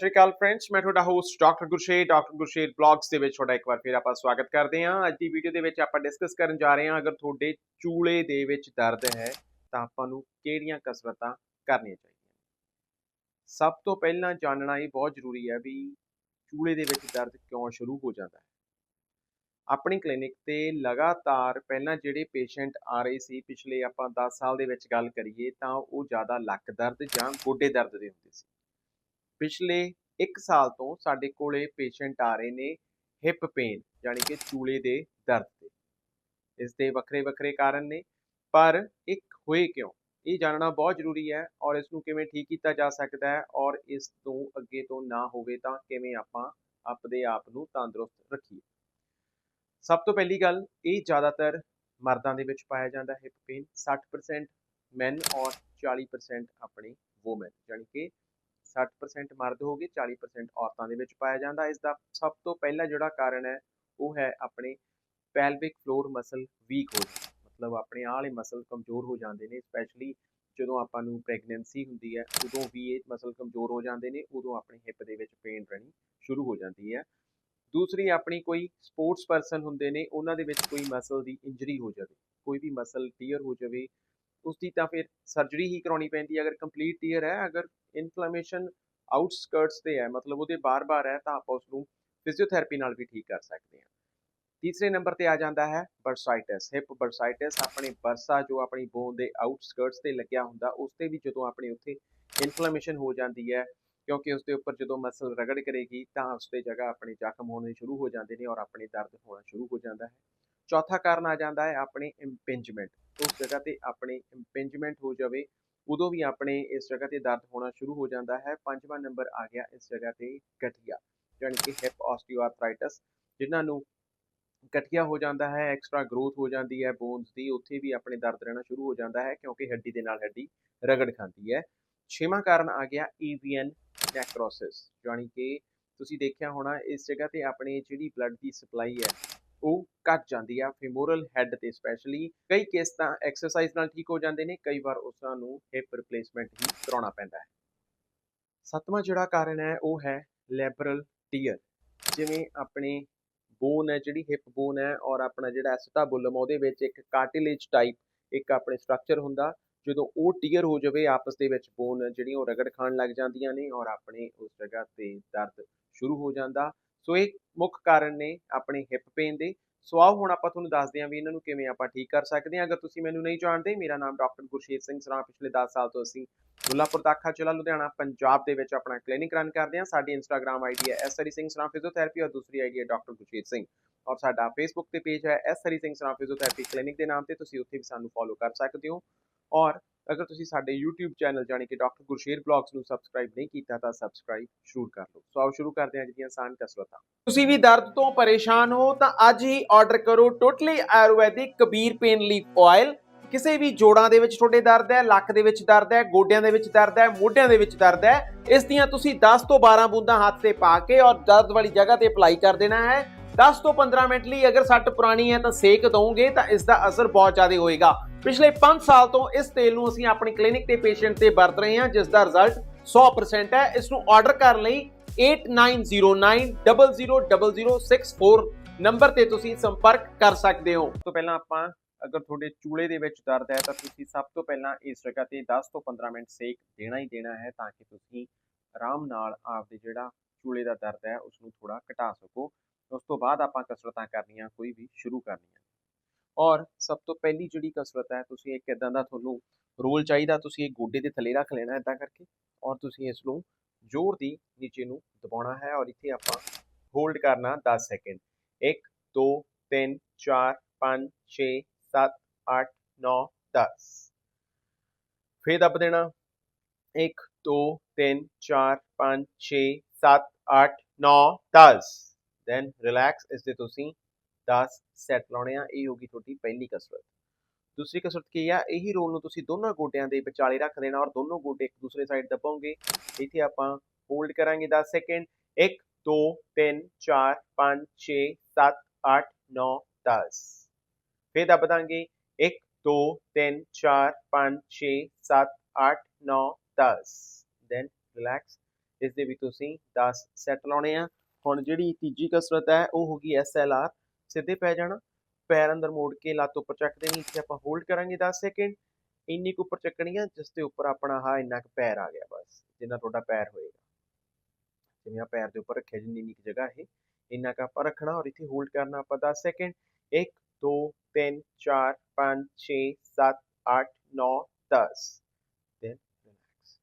ਸਤਿ ਸ਼੍ਰੀ ਅਕਾਲ ਫਰੈਂਡਸ ਮੈਂ ਤੁਹਾਡਾ host doctor Gursher doctor Gursher blogs ਦੇ ਵਿੱਚ ਤੁਹਾਡਾ ਇੱਕ ਵਾਰ ਫਿਰ ਆਪਾਂ ਸਵਾਗਤ ਕਰਦੇ ਹਾਂ। ਅੱਜ ਦੀ ਵੀਡੀਓ ਦੇ ਵਿੱਚ ਆਪਾਂ ਡਿਸਕਸ ਕਰਨ ਜਾ ਰਹੇ ਹਾਂ ਅਗਰ ਤੁਹਾਡੇ ਚੂਲੇ ਦੇ ਵਿੱਚ ਦਰਦ ਹੈ ਤਾਂ ਆਪਾਂ ਨੂੰ ਕਿਹੜੀਆਂ ਕਸਰਤਾਂ ਕਰਨੀਆਂ ਚਾਹੀਦੀਆਂ ਸਭ ਤੋਂ ਪਹਿਲਾਂ ਜਾਣਨਾ ਇਹ ਬਹੁਤ ਜ਼ਰੂਰੀ ਹੈ ਵੀ ਚੂਲੇ ਦੇ ਵਿੱਚ ਦਰਦ ਕਿਉਂ ਸ਼ੁਰੂ ਹੋ ਜਾਂਦਾ ਹੈ। ਆਪਣੀ ਕਲੀਨਿਕ ਤੇ ਲਗਾਤਾਰ ਪਹਿਲਾਂ ਜਿਹੜੇ ਪੇਸ਼ੈਂਟ ਆ ਰਹੇ ਸੀ, ਪਿਛਲੇ ਆਪਾਂ 10 ਸਾਲ ਦੇ ਵਿੱਚ ਗੱਲ ਕਰੀਏ ਤਾਂ ਉਹ ਜ਼ਿਆਦਾ ਲੱਕ ਦਰਦ ਜਾਂ ਗੋਡੇ ਦਰਦ ਦੇ ਹੁੰਦੇ ਸੀ। ਪਿਛਲੇ 1 ਸਾਲ ਤੋਂ ਸਾਡੇ ਕੋਲੇ ਪੇਸ਼ੈਂਟ ਆ ਰਹੇ ਨੇ ਹਿਪ ਪੇਨ ਯਾਨੀ ਕਿ ਚੂਲੇ ਦੇ ਦਰਦ ਦੇ ਇਸ ਦੇ ਵੱਖਰੇ ਵੱਖਰੇ ਕਾਰਨ ਨੇ, ਪਰ ਇੱਕ ਹੋਏ ਕਿਉਂ? ਇਹ ਜਾਣਨਾ ਬਹੁਤ ਜ਼ਰੂਰੀ ਹੈ ਔਰ ਇਸ ਨੂੰ ਕਿਵੇਂ ਠੀਕ ਕੀਤਾ ਜਾ ਸਕਦਾ ਹੈ ਔਰ ਇਸ ਤੋਂ ਅੱਗੇ ਤੋਂ ਨਾ ਹੋਵੇ ਤਾਂ ਕਿਵੇਂ ਆਪਾਂ ਆਪਣੇ ਆਪ ਨੂੰ ਤੰਦਰੁਸਤ ਰੱਖੀਏ। ਸਭ ਤੋਂ ਪਹਿਲੀ ਗੱਲ, ਇਹ ਜ਼ਿਆਦਾਤਰ ਮਰਦਾਂ ਦੇ ਵਿੱਚ ਪਾਇਆ ਜਾਂਦਾ ਹਿਪ ਪੇਨ 60% ਮੈਨ ਔਰ 40% ਆਪਣੇ ਔਮਨ ਯਾਨੀ ਕਿ 60% ਮਰਦ ਹੋ ਗਏ 40% ਔਰਤਾਂ ਦੇ ਵਿੱਚ ਪਾਇਆ ਜਾਂਦਾ। ਇਸ ਦਾ ਸਭ ਤੋਂ ਪਹਿਲਾ ਜਿਹੜਾ ਕਾਰਨ ਹੈ, ਉਹ ਹੈ ਆਪਣੇ ਪੈਲਵਿਕ ਫਲੋਰ ਮਸਲ ਵੀਕ ਹੋ ਜਾਣਾ ਮਤਲਬ ਆਪਣੇ ਆਹ ਵਾਲੇ ਮਸਲ ਕਮਜ਼ੋਰ ਹੋ ਜਾਂਦੇ ਨੇ ਸਪੈਸ਼ਲੀ ਜਦੋਂ ਆਪਾਂ ਨੂੰ ਪ੍ਰੈਗਨੈਂਸੀ ਹੁੰਦੀ ਹੈ, ਉਦੋਂ ਵੀ ਇਹ ਮਸਲ ਕਮਜ਼ੋਰ ਹੋ ਜਾਂਦੇ ਨੇ, ਉਦੋਂ ਆਪਣੀ ਹਿੱਪ ਦੇ ਵਿੱਚ ਪੇਨ ਰਹਿਣੀ ਸ਼ੁਰੂ ਹੋ ਜਾਂਦੀ ਹੈ। ਦੂਸਰੀ, ਆਪਣੀ ਕੋਈ ਸਪੋਰਟਸ ਪਰਸਨ ਹੁੰਦੇ ਨੇ, ਉਹਨਾਂ ਦੇ ਵਿੱਚ ਕੋਈ ਮਸਲ ਦੀ ਇੰਜਰੀ ਹੋ ਜਾਵੇ, ਕੋਈ ਵੀ ਮਸਲ ਟੀਅਰ ਹੋ ਜਾਵੇ ਉਸ ਦੀ ਤਾਂ ਫਿਰ ਸਰਜਰੀ ਹੀ ਕਰਾਉਣੀ ਪੈਂਦੀ ਹੈ। ਅਗਰ ਕੰਪਲੀਟ ਟੀਅਰ ਹੈ, ਅਗਰ ਇਨਫਲੇਮੇਸ਼ਨ ਆਊਟਸਕਰਟਸ ਤੇ ਹੈ, ਮਤਲਬ ਉਹਦੇ ਬਾਰ-ਬਾਰ ਹੈ, ਤਾਂ ਆਪਾਂ ਉਸ ਨੂੰ ਫਿਜ਼ੀਓਥੈਰੇਪੀ ਨਾਲ ਵੀ ਠੀਕ ਕਰ ਸਕਦੇ ਹਾਂ। ਤੀਸਰੇ ਨੰਬਰ ਤੇ ਆ ਜਾਂਦਾ ਹੈ ਬਰਸਾਈਟਸ ਹਿਪ ਬਰਸਾਈਟਸ ਆਪਣੇ ਬਰਸਾ ਜੋ ਆਪਣੀ ਬੋਨ ਦੇ ਆਊਟਸਕਰਟਸ ਤੇ ਲੱਗਿਆ ਹੁੰਦਾ, ਉਸ ਤੇ ਵੀ ਜਦੋਂ ਆਪਣੇ ਉੱਥੇ ਇਨਫਲੇਮੇਸ਼ਨ ਹੋ ਜਾਂਦੀ ਹੈ, ਕਿਉਂਕਿ ਉਸ ਦੇ ਉੱਪਰ ਜਦੋਂ ਮਸਲ ਰਗੜ ਕਰੇਗੀ, ਤਾਂ ਉਸ ਤੇ ਜਗ੍ਹਾ ਆਪਣੇ ਜ਼ਖਮ ਹੋਣੇ ਸ਼ੁਰੂ ਹੋ ਜਾਂਦੇ ਨੇ ਔਰ ਆਪਣੇ ਦਰਦ ਹੋਣਾ ਸ਼ੁਰੂ ਹੋ ਜਾਂਦਾ ਹੈ। ਚੌਥਾ ਕਾਰਨ ਆ ਜਾਂਦਾ ਹੈ ਆਪਣੇ ਇੰਪਿੰਜਮੈਂਟ ਉਸ ਜਗ੍ਹਾ ਤੇ ਆਪਣੇ ਇੰਪਿੰਜਮੈਂਟ ਹੋ ਜਾਵੇ, ਉਦੋਂ ਵੀ ਆਪਣੇ ਇਸ ਜਗ੍ਹਾ ਤੇ ਦਰਦ ਹੋਣਾ ਸ਼ੁਰੂ ਹੋ ਜਾਂਦਾ ਹੈ। ਪੰਜਵਾਂ ਨੰਬਰ ਆ ਗਿਆ ਇਸ ਜਗ੍ਹਾ ਤੇ ਗਠੀਆ ਯਾਨੀ ਕਿ ਹਿਪ ਆਸਟੀਓਆਰਥਰਾਈਟਸ ਜਿਨ੍ਹਾਂ ਨੂੰ ਗਠੀਆ ਹੋ ਜਾਂਦਾ ਹੈ ਐਕਸਟਰਾ ਗਰੋਥ ਹੋ ਜਾਂਦੀ ਹੈ ਬੋਨਸ ਦੀ, ਉੱਥੇ ਵੀ ਆਪਣੇ ਦਰਦ ਰਹਿਣਾ ਸ਼ੁਰੂ ਹੋ ਜਾਂਦਾ ਹੈ, ਕਿਉਂਕਿ ਹੱਡੀ ਦੇ ਨਾਲ ਹੱਡੀ ਰਗੜ ਖਾਂਦੀ ਹੈ। ਛੇਵਾਂ ਕਾਰਨ ਆ ਗਿਆ ਈਵੀਐਨ ਨੈਕਰੋਸਿਸ ਯਾਨੀ ਕਿ ਤੁਸੀਂ ਦੇਖਿਆ ਹੋਣਾ ਇਸ ਜਗ੍ਹਾ ਤੇ ਆਪਣੇ ਜਿਹੜੀ ਬਲੱਡ ਦੀ ਸਪਲਾਈ ਹੈ ਉਹ ਘਟ ਜਾਂਦੀ ਆ ਫੀਮੋਰਲ ਹੈਡ ਤੇ ਸਪੈਸ਼ਲੀ ਕਈ ਕੇਸ ਤਾਂ ਐਕਸਰਸਾਈਜ਼ ਨਾਲ ਠੀਕ ਹੋ ਜਾਂਦੇ ਨੇ, ਕਈ ਵਾਰ ਉਸਾਂ ਨੂੰ ਹਿਪ ਰਿਪਲੇਸਮੈਂਟ ਵੀ ਕਰਾਉਣਾ ਪੈਂਦਾ ਹੈ। ਸੱਤਵਾਂ ਜਿਹੜਾ ਕਾਰਨ ਹੈ, ਉਹ ਹੈ ਲੈਬਰਲ ਟੀਅਰ ਜਿਵੇਂ ਆਪਣੇ ਬੋਨ ਹੈ, ਜਿਹੜੀ ਹਿਪ ਬੋਨ ਹੈ ਔਰ ਆਪਣਾ ਜਿਹੜਾ ਐਸਟਾਬੁਲਮ ਉਹਦੇ ਵਿੱਚ ਇੱਕ ਕਾਰਟਿਲੇਜ ਟਾਈਪ ਇੱਕ ਆਪਣੇ ਸਟਰਕਚਰ ਹੁੰਦਾ, ਜਦੋਂ ਉਹ ਟੀਅਰ ਹੋ ਜਾਵੇ, ਆਪਸ ਦੇ ਵਿੱਚ ਬੋਨ ਜਿਹੜੀਆਂ ਉਹ ਰਗੜ ਖਾਣ ਲੱਗ ਜਾਂਦੀਆਂ ਨੇ ਔਰ ਆਪਣੇ ਉਸ ਜਗ੍ਹਾ ਤੇ ਦਰਦ ਸ਼ੁਰੂ ਹੋ ਜਾਂਦਾ। ਸੋ ਇਹ ਮੁੱਖ ਕਾਰਨ ਨੇ ਆਪਣੇ ਹਿਪ ਪੇਨ ਦੇ। ਸੋ ਆਓ ਹੁਣ ਆਪਾਂ ਤੁਹਾਨੂੰ ਦੱਸਦੇ ਹਾਂ ਵੀ ਇਹਨਾਂ ਨੂੰ ਕਿਵੇਂ ਆਪਾਂ ਠੀਕ ਕਰ ਸਕਦੇ ਹਾਂ। ਅਗਰ ਤੁਸੀਂ ਮੈਨੂੰ ਨਹੀਂ ਜਾਣਦੇ, ਮੇਰਾ ਨਾਮ ਡਾਕਟਰ ਗੁਰਸ਼ੇਰ ਸਿੰਘ ਸਰਾਂ ਪਿਛਲੇ 10 ਸਾਲ ਤੋਂ ਅਸੀਂ ਮੁੱਲਾਪੁਰ ਦਾਖਾ ਜ਼ਿਲ੍ਹਾ ਲੁਧਿਆਣਾ, ਪੰਜਾਬ ਦੇ ਵਿੱਚ ਆਪਣਾ ਕਲੀਨਿਕ ਰਨ ਕਰਦੇ ਹਾਂ। ਸਾਡੀ ਇੰਸਟਾਗ੍ਰam ਆਈਡੀ ਹੈ ਐਸ ਹਰੀ ਸਿੰਘ ਸਰਾਂ ਫਿਜ਼ੀਓਥੈਰੇਪੀ ਔਰ ਦੂਸਰੀ ਆਈਡੀ ਹੈ ਡਾਕਟਰ ਗੁਰਸ਼ੇਰ ਸਿੰਘ। ਔਰ ਸਾਡਾ ਫੇਸਬੁੱਕ ਤੇ ਪੇਜ ਹੈ S Hari Singh Sran physiotherapy clinic ਦੇ ਨਾਮ ਤੇ। ਤੁਸੀਂ ਉੱਥੇ ਵੀ ਸਾਨੂੰ ਫੋਲੋ ਕਰ ਸਕਦੇ ਹੋ। ਔਰ ਅਗਰ ਤੁਸੀਂ ਸਾਡੇ YouTube ਚੈਨਲ ਜਾਨੀ ਕਿ ਡਾਕਟਰ ਗੁਰਸ਼ੇਰ ਬਲੌਗਸ ਨੂੰ ਸਬਸਕ੍ਰਾਈਬ ਨਹੀਂ ਕੀਤਾ ਤਾਂ ਸਬਸਕ੍ਰਾਈਬ ਜ਼ਰੂਰ ਕਰ ਲਓ। ਸੋ ਆਓ ਸ਼ੁਰੂ ਕਰਦੇ ਹਾਂ ਜਿਹੜੀਆਂ ਆਸਾਨ ਕਸਰਤਾਂ। ਤੁਸੀਂ ਵੀ ਦਰਦ ਤੋਂ ਪਰੇਸ਼ਾਨ ਹੋ ਤਾਂ ਅੱਜ ਹੀ ਆਰਡਰ ਕਰੋ totally Ayurvedic Kabir pain leaf oil ਕਿਸੇ ਵੀ ਜੋੜਾਂ ਦੇ ਵਿੱਚ ਤੁਹਾਡੇ ਦਰਦ ਹੈ, ਲੱਕ ਦੇ ਵਿੱਚ ਦਰਦ ਹੈ, ਗੋਡਿਆਂ ਦੇ ਵਿੱਚ ਦਰਦ ਹੈ, ਮੋਢਿਆਂ ਦੇ ਵਿੱਚ ਦਰਦ ਹੈ, ਇਸ ਦੀਆਂ ਤੁਸੀਂ 10 ਤੋਂ 12 ਬੂੰਦਾਂ ਹੱਥ ਤੇ ਪਾ ਕੇ ਔਰ ਦਰਦ ਵਾਲੀ ਜਗ੍ਹਾ ਤੇ ਅਪਲਾਈ ਕਰ ਦੇਣਾ ਹੈ। 10 ਤੋਂ 15 ਮਿੰਟ ਲਈ ਅਗਰ ਸੱਟ ਪੁਰਾਣੀ ਹੈ ਤਾਂ ਸੇਕ ਦੋਗੇ ਤਾਂ ਇਸ ਦਾ ਅਸਰ ਬਹੁਤ ਜ਼ਿਆਦਾ ਹੋਏਗਾ। ਪਿਛਲੇ 5 ਸਾਲ ਤੋਂ ਇਸ ਤੇਲ ਨੂੰ ਅਸੀਂ ਆਪਣੀ ਕਲੀਨਿਕ ਤੇ ਪੇਸ਼ੈਂਟ ਤੇ ਵਰਤ ਰਹੇ ਹਾਂ, ਜਿਸ ਦਾ ਰਿਜ਼ਲਟ 100% ਹੈ। ਇਸ ਨੂੰ ਆਰਡਰ ਕਰਨ ਲਈ 8909000064 ਨੰਬਰ ਤੇ ਤੁਸੀਂ ਸੰਪਰਕ ਕਰ ਸਕਦੇ ਹੋ। ਤੋਂ ਪਹਿਲਾਂ ਆਪਾਂ ਅਗਰ ਤੁਹਾਡੇ ਚੂਲੇ ਦੇ ਵਿੱਚ ਦਰਦ ਹੈ, ਤਾਂ ਤੁਸੀਂ ਸਭ ਤੋਂ ਪਹਿਲਾਂ ਇਸ ਜਗ੍ਹਾ ਤੇ 10 ਤੋਂ 15 ਮਿੰਟ ਸੇਕ ਦੇਣਾ ਹੀ ਦੇਣਾ ਹੈ, ਤਾਂ ਕਿ ਤੁਸੀਂ ਆਰਾਮ ਨਾਲ ਆਪਦੇ ਜਿਹੜਾ ਚੂਲੇ ਦਾ ਦਰਦ ਹੈ ਉਸ ਨੂੰ ਥੋੜਾ ਘਟਾ ਸਕੋ। ਉਸ ਤੋਂ ਬਾਅਦ ਆਪਾਂ ਕਸਰਤਾਂ ਕਰਨੀਆਂ, ਕੋਈ ਵੀ ਸ਼ੁਰੂ ਕਰਨੀਆਂ। ਔਰ ਸਭ ਤੋਂ ਪਹਿਲੀ ਜਿਹੜੀ ਕਸਰਤ ਹੈ, ਤੁਸੀਂ ਇੱਕ ਇਦਾਂ ਦਾ ਤੁਹਾਨੂੰ ਰੋਲ ਚਾਹੀਦਾ, ਤੁਸੀਂ ਇਹ ਗੋਡੇ ਦੇ ਥੱਲੇ ਰੱਖ ਲੈਣਾ ਇਦਾਂ ਕਰਕੇ ਔਰ ਤੁਸੀਂ ਇਸ ਨੂੰ ਜ਼ੋਰ ਦੀ ਨੀਚੇ ਨੂੰ ਦਬਾਉਣਾ ਹੈ ਔਰ ਇੱਥੇ ਆਪਾਂ ਹੋਲਡ ਕਰਨਾ 10 ਸੈਕਿੰਡ। 1 2 3 4 5 6 7 8 9 10 ਫੇਰ ਦੱਬ ਦੇਣਾ। 1 2 3 4 5 6 7 8 9 10 ਦੈਨ ਰਿਲੈਕਸ ਇਸ ਦੇ ਤੁਸੀਂ 10 ਸੈੱਟ ਲਾਉਣੇ ਆ, ਇਹ ਹੋਗੀ ਤੁਹਾਡੀ ਪਹਿਲੀ ਕਸਰਤ। ਦੂਸਰੀ ਕਸਰਤ ਕੀ ਆ, ਇਹੀ ਰੋਲ ਨੂੰ ਤੁਸੀਂ ਦੋਨਾਂ ਗੋਡਿਆਂ ਦੇ ਵਿਚਾਲੇ ਰੱਖ ਦੇਣਾ ਔਰ ਦੋਨੋਂ ਗੋਡੇ ਇੱਕ ਦੂਸਰੇ ਸਾਈਡ ਦਬਾਓਗੇ ਇੱਥੇ ਆਪਾਂ ਹੋਲਡ ਕਰਾਂਗੇ 10 ਸੈਕਿੰਡ 1 2 3 4 5 6 7 8 9 10 ਫੇਰ ਦੱਬ ਦਾਂਗੇ 1 2 3 4 5 6 7 8 9 10 ਦੈਨ ਰਿਲੈਕਸ ਇਸ ਦੇ ਵੀ ਤੁਸੀਂ 10 ਸੈੱਟ ਲਾਉਣੇ ਆ। ਹੁਣ ਜਿਹੜੀ ਤੀਜੀ ਕਸਰਤ ਹੈ, ਉਹ ਹੋ ਗਈ ਆਰ ਸਿੱਧੇ ਪੈ ਜਾਣਾ, ਪੈਰ ਅੰਦਰ ਮੋੜ ਕੇ ਲੱਤ ਉੱਪਰ ਚੱਕ ਦੇਣੀ, ਇੱਥੇ ਆਪਾਂ ਹੋਲਡ ਕਰਾਂਗੇ 10 ਸੈਕਿੰਡ ਇੰਨੀ ਕੁ ਉੱਪਰ ਚੱਕਣੀ ਆ, ਜਿਸ ਦੇ ਉੱਪਰ ਆਪਣਾ ਹਾਂ ਇੰਨਾ ਕੁ ਪੈਰ ਆ ਗਿਆ ਬਸ, ਜਿੰਨਾ ਤੁਹਾਡਾ ਪੈਰ ਹੋਏਗਾ। ਜਿਵੇਂ ਆ ਪੈਰ ਦੇ ਉੱਪਰ ਰੱਖਿਆ, ਜਿੰਨੀ ਨਿੱਕ ਜਗ੍ਹਾ ਇਹ, ਇੰਨਾ ਕੁ ਆਪਾਂ ਰੱਖਣਾ ਔਰ ਇੱਥੇ ਹੋਲਡ ਕਰਨਾ ਆਪਾਂ 10 ਸੈਕਿੰਡ 1 2 3 4 5 6 7 8 9 10 then relax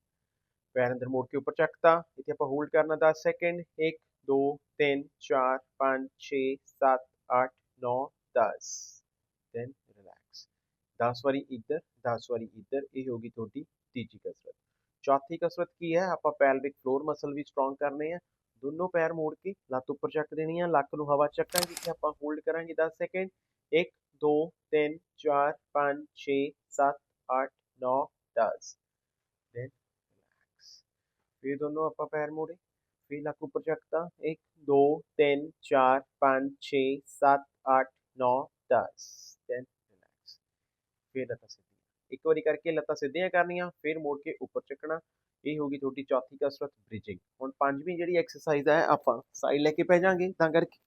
ਪੈਰ ਅੰਦਰ ਮੋੜ ਕੇ ਉੱਪਰ ਚੱਕਤਾ, ਇੱਥੇ ਆਪਾਂ ਹੋਲਡ ਕਰਨਾ 10 ਸੈਕਿੰਡ 1 2 3 4 5 6 7 8 9 10 then relax. 10 ਵਾਰੀ ਇੱਧਰ 10 ਵਾਰੀ ਇੱਧਰ ਇਹ ਹੋਗੀ ਤੁਹਾਡੀ ਤੀਜੀ ਕਸਰਤ ਚੌਥੀ ਕਸਰਤ ਕੀ ਹੈ ਆਪਾਂ ਪੈਲਵਿਕ ਫਲੋਰ ਮਸਲ ਵੀ ਸਟਰੋਂਗ ਕਰਨੇ ਆ ਦੋਨੋਂ ਪੈਰ ਮੋੜ ਕੇ ਲੱਤ ਉੱਪਰ ਚੱਕ ਦੇਣੀ ਆ ਲੱਕ ਨੂੰ ਹਵਾ ਚੱਕਾਂਗੇ ਇੱਥੇ ਆਪਾਂ ਹੋਲਡ ਕਰਾਂਗੇ 10 ਸੈਕਿੰਡ 1 2 3 4 5 6 7 8 9 10 then relax. ਫਿਰ ਦੋਨੋਂ ਆਪਾਂ ਪੈਰ ਮੋੜੇ ਫਿਰ ਲੱਕ ਉੱਪਰ ਚੱਕਤਾ। 1 2 3 4 5 6 7 8 9 10 then relax ਫਿਰ ਲੱਤਾਂ ਸਿੱਧੀਆਂ। ਇੱਕ ਵਾਰੀ ਕਰਕੇ ਲੱਤਾਂ ਸਿੱਧੀਆਂ ਕਰਨੀਆਂ, ਫਿਰ ਮੋੜ ਕੇ ਉੱਪਰ ਚੱਕਣਾ। ਇਹ ਗਈ ਤੁਹਾਡੀ ਚੌਥੀ ਕਸਰਤ ਬ੍ਰਿਜਿੰਗ ਹੁਣ ਪੰਜਵੀਂ ਜਿਹੜੀ ਐਕਸਰਸਾਈਜ਼ ਹੈ, ਆਪਾਂ ਸਾਈਡ ਲੈ ਕੇ ਪੈ ਜਾਾਂਗੇ, ਤਾਂ ਕਰਕੇ।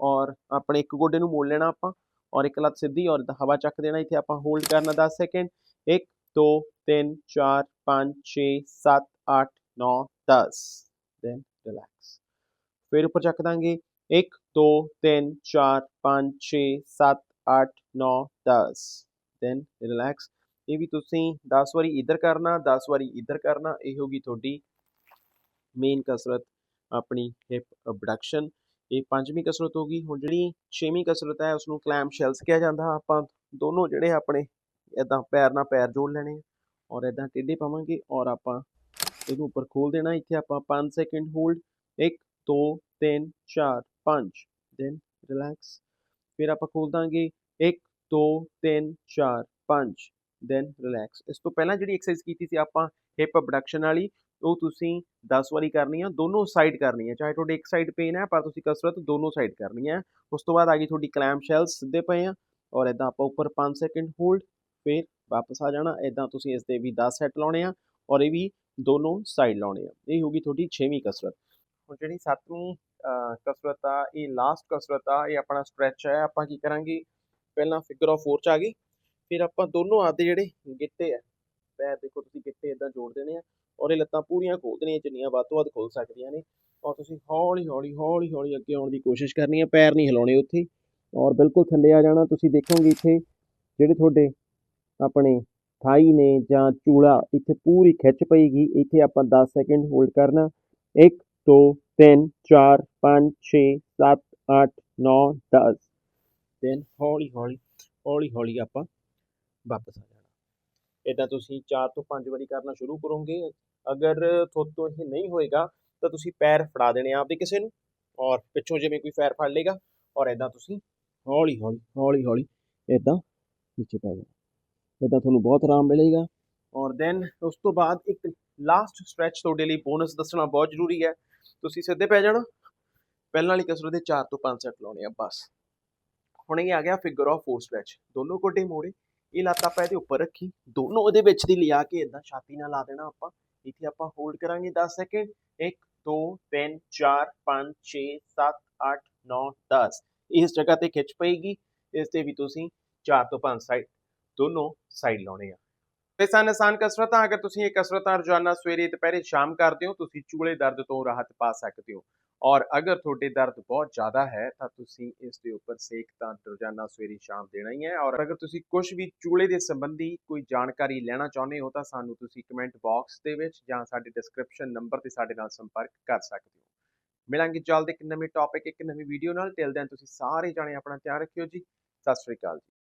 ਔਰ ਆਪਣੇ ਇੱਕ ਗੋਡੇ ਨੂੰ ਮੋੜ ਲੈਣਾ ਆਪਾਂ, ਔਰ ਇੱਕ ਲੱਤ ਸਿੱਧੀ, ਔਰ ਹਵਾ ਚੱਕ ਦੇਣਾ। ਇੱਥੇ ਆਪਾਂ ਹੋਲਡ ਕਰਨਾ 10 ਸੈਕਿੰਡ 1 2 3 4 5 6 7 8 9 10 ਦੈਨ ਰਿਲੈਕਸ ਫਿਰ ਉੱਪਰ ਚੱਕ ਦਾਂਗੇ। 1 2 3 4 5 6 7 8 9 10 ਦੈਨ ਰਿਲੈਕਸ ਇਹ ਵੀ ਤੁਸੀਂ 10 ਵਾਰੀ ਇੱਧਰ ਕਰਨਾ 10 ਵਾਰੀ ਇੱਧਰ ਕਰਨਾ, ਇਹ ਹੋਗੀ ਤੁਹਾਡੀ ਮੇਨ ਕਸਰਤ, ਆਪਣੀ ਹਿਪ ਅਬਡਕਸ਼ਨ ਇਹ ਪੰਜਵੀਂ ਕਸਰਤ ਹੋ ਗਈ। ਹੁਣ ਜਿਹੜੀ ਛੇਵੀਂ ਕਸਰਤ ਹੈ ਉਸ ਨੂੰ ਕਲੈਮ ਸ਼ੈਲਸ ਕਿਹਾ ਜਾਂਦਾ। ਆਪਾਂ ਦੋਨੋਂ ਜਿਹੜੇ ਆਪਣੇ ਇਦਾਂ ਪੈਰ ਨਾਲ ਪੈਰ ਜੋੜ ਲੈਣੇ ਆ ਔਰ ਇਦਾਂ ਟੇਢੇ ਪਾਵਾਂਗੇ ਔਰ ਆਪਾਂ ਇਹਨੂੰ ਉੱਪਰ ਖੋਲ ਦੇਣਾ, ਇੱਥੇ ਆਪਾਂ 5 ਸੈਕਿੰਡ ਹੋਲਡ 1 2 3 4 5 ਦੈਨ ਰਿਲੈਕਸ ਫਿਰ ਆਪਾਂ ਖੋਲ ਦਾਂਗੇ 1 2 3 4 5 ਦੈਨ ਰਿਲੈਕਸ ਇਸ ਤੋਂ ਪਹਿਲਾਂ ਜਿਹੜੀ ਐਕਸਰਸਾਈਜ਼ ਕੀਤੀ ਸੀ ਆਪਾਂ ਹਿਪ ਅਬਡਕਸ਼ਨ ਵਾਲੀ, ਉਹ ਤੁਸੀਂ 10 ਵਾਰੀ ਕਰਨੀ ਆ, ਦੋਨੋਂ ਸਾਈਡ ਕਰਨੀ ਆ, ਚਾਹੇ ਤੁਹਾਡੇ ਇੱਕ ਸਾਈਡ ਪੇਨ ਹੈ, ਪਰ ਤੁਸੀਂ ਕਸਰਤ ਦੋਨੋਂ ਸਾਈਡ ਕਰਨੀ ਹੈ ਉਸ ਤੋਂ ਬਾਅਦ ਆ ਗਈ ਤੁਹਾਡੀ ਕਲੈਮ ਸ਼ੈਲਸ ਸਿੱਧੇ ਪਏ ਆ, ਔਰ ਇਦਾਂ ਆਪਾਂ ਉੱਪਰ 5 ਸੈਕਿੰਡ ਹੋਲਡ ਫਿਰ ਵਾਪਸ ਆ ਜਾਣਾ ਇਦਾਂ ਤੁਸੀਂ ਇਸ ਦੇ ਵੀ 10 ਸੈੱਟ ਲਾਉਣੇ ਆ, ਔਰ ਇਹ ਵੀ ਦੋਨੋਂ ਸਾਈਡ ਲਾਉਣੇ ਆ। ਇਹ ਹੋਗੀ ਤੁਹਾਡੀ 6ਵੀਂ ਕਸਰਤ। ਹੁਣ ਜਿਹੜੀ 7ਵੀਂ ਕਸਰਤ ਆ, ਇਹ ਲਾਸਟ ਕਸਰਤ ਆ, ਇਹ ਆਪਣਾ ਸਟ੍ਰੈਚ ਹੈ ਆਪਾਂ ਕੀ ਕਰਾਂਗੇ? ਪਹਿਲਾਂ ਫਿਗਰ ਆਫ 4 ਚ ਆ ਗਈ ਫਿਰ ਆਪਾਂ ਦੋਨੋਂ ਆਦੇ ਜਿਹੜੇ ਗਿੱਟੇ ਆ, ਪੈਰ ਦੇਖੋ ਤੁਸੀਂ ਗਿੱਟੇ ਇਦਾਂ ਜੋੜ ਦੇਣੇ ਆ ਔਰ ਇਹ ਲੱਤਾਂ ਪੂਰੀਆਂ ਖੋਲ ਦੇਣੀਆਂ, ਜਿੰਨੀਆਂ ਵੱਧ ਤੋਂ ਵੱਧ ਖੋਲ ਸਕਦੀਆਂ ਨੇ। ਔਰ ਤੁਸੀਂ ਹੌਲੀ ਹੌਲੀ ਹੌਲੀ ਹੌਲੀ ਅੱਗੇ ਆਉਣ ਦੀ ਕੋਸ਼ਿਸ਼ ਕਰਨੀ ਹੈ ਪੈਰ ਨਹੀਂ ਹਿਲਾਉਣੇ ਉੱਥੇ। ਔਰ ਬਿਲਕੁਲ ਥੱਲੇ ਆ ਜਾਣਾ। ਤੁਸੀਂ ਦੇਖੋਗੇ ਇੱਥੇ ਜਿਹੜੇ ਤੁਹਾਡੇ ਆਪਣੇ ਥਾਈ ਨੇ ਜਾਂ ਚੂਲਾ ਇੱਥੇ ਪੂਰੀ ਖਿੱਚ ਪਈਗੀ ਇੱਥੇ ਆਪਾਂ 10 ਸੈਕਿੰਡ ਹੋਲਡ ਕਰਨਾ। 1 2 3 4 5 6 7 8 9 10 ਦੈਨ ਹੌਲੀ ਹੌਲੀ ਹੌਲੀ ਹੌਲੀ ਆਪਾਂ ਵਾਪਸ ਆ ਜਾਣਾ। ਇਦਾਂ ਤੁਸੀਂ 4 ਤੋਂ 5 ਵਾਰੀ ਕਰਨਾ ਸ਼ੁਰੂ ਕਰੋਗੇ। ਅਗਰ ਤੁਹਾਡੇ ਤੋਂ ਇਹ ਨਹੀਂ ਹੋਏਗਾ, ਤਾਂ ਤੁਸੀਂ ਪੈਰ ਫੜਾ ਦੇਣੇ ਆਪਦੇ ਕਿਸੇ ਨੂੰ। ਔਰ ਪਿੱਛੋਂ ਜਿਵੇਂ ਕੋਈ ਪੈਰ ਫੜ ਲੇਗਾ ਔਰ ਇਦਾਂ ਤੁਸੀਂ ਹੌਲੀ ਹੌਲੀ ਹੌਲੀ ਹੌਲੀ ਇਦਾਂ ਨੀਚੇ ਪੈ ਜਾਣਾ। ਇਦਾਂ ਤੁਹਾਨੂੰ ਬਹੁਤ ਆਰਾਮ ਮਿਲੇਗਾ। ਔਰ ਦੈਨ ਉਸ ਤੋਂ ਬਾਅਦ ਇੱਕ ਲਾਸਟ ਸਟ੍ਰੈਚ ਤੁਹਾਡੇ ਲਈ ਬੋਨਸ ਦੱਸਣਾ ਬਹੁਤ ਜ਼ਰੂਰੀ ਹੈ। ਤੁਸੀਂ ਸਿੱਧੇ ਪੈ ਜਾਣਾ। ਪਹਿਲਾਂ ਵਾਲੀ ਕਸਰਤ ਦੇ 4 ਤੋਂ 5 ਸੈਟ ਲਾਉਣੇ ਆ, ਬਸ। ਹੁਣ ਇਹ ਆ ਗਿਆ ਫਿਗਰ ਆਫ 4 ਸਟ੍ਰੈਚ ਦੋਨੋਂ ਗੋਡੇ ਮੋੜੇ, ਇਹ ਲੱਤ ਆਪਾਂ ਇਹਦੇ ਉੱਪਰ ਰੱਖੀ। ਦੋਨੋਂ ਉਹਦੇ ਵਿੱਚ ਦੀ ਲਿਆ ਕੇ ਇਦਾਂ ਛਾਤੀ ਨਾਲ ਲਾ ਦੇਣਾ ਆਪਾਂ। ਇੱਥੇ ਆਪਾਂ ਹੋਲਡ ਕਰਾਂਗੇ 10 ਸੈਕਿੰਡ 1 2 3 4 5 6 7 8 9 10 ਇਸ ਜਗ੍ਹਾ ਤੇ ਖਿੱਚ ਪਏਗੀ। ਇਸ ਤੇ ਵੀ ਤੁਸੀਂ 4 ਤੋਂ 5 ਸਾਈਡ ਦੋਨੋਂ ਸਾਈਡ ਲਾਉਣੇ ਆ। ਇਹ ਸਨ ਆਸਾਨ ਕਸਰਤਾਂ, ਅਗਰ ਤੁਸੀਂ ਇਹ ਕਸਰਤਾਂ ਰੋਜ਼ਾਨਾ ਸਵੇਰੇ, ਦੁਪਹਿਰੇ, ਸ਼ਾਮ ਕਰਦੇ ਹੋ, ਤੁਸੀਂ ਚੂਲੇ ਦਰਦ ਤੋਂ ਰਾਹਤ ਪਾ ਸਕਦੇ ਹੋ। ਔਰ ਅਗਰ ਤੁਹਾਡੇ ਦਰਦ ਬਹੁਤ ਜ਼ਿਆਦਾ ਹੈ, ਤਾਂ ਤੁਸੀਂ ਇਸ ਦੇ ਉੱਪਰ ਸੇਕ ਤਾਂ ਰੋਜ਼ਾਨਾ ਸਵੇਰੇ, ਸ਼ਾਮ ਦੇਣਾ ਹੀ ਹੈ। ਔਰ ਅਗਰ ਤੁਸੀਂ ਕੁਝ ਵੀ ਚੂਲੇ ਦੇ ਸੰਬੰਧੀ ਕੋਈ ਜਾਣਕਾਰੀ ਲੈਣਾ ਚਾਹੁੰਦੇ ਹੋ, ਤਾਂ ਸਾਨੂੰ ਤੁਸੀਂ ਕਮੈਂਟ ਬਾਕਸ ਦੇ ਵਿੱਚ ਜਾਂ ਸਾਡੇ ਡਿਸਕ੍ਰਿਪਸ਼ਨ ਨੰਬਰ ਤੇ ਸਾਡੇ ਨਾਲ ਸੰਪਰਕ ਕਰ ਸਕਦੇ ਹੋ। ਮਿਲਾਂਗੇ ਜਲਦ ਇੱਕ ਨਵੇਂ ਟੌਪਿਕ ਇੱਕ ਨਵੀਂ ਵੀਡੀਓ ਨਾਲ। ਟਿਲ ਦੈਨ ਤੁਸੀਂ ਸਾਰੇ ਜਾਣੇ ਆਪਣਾ ਧਿਆਨ ਰੱਖਿਓ ਜੀ। ਸਤਿ ਸ਼੍ਰੀ ਅਕਾਲ ਜੀ।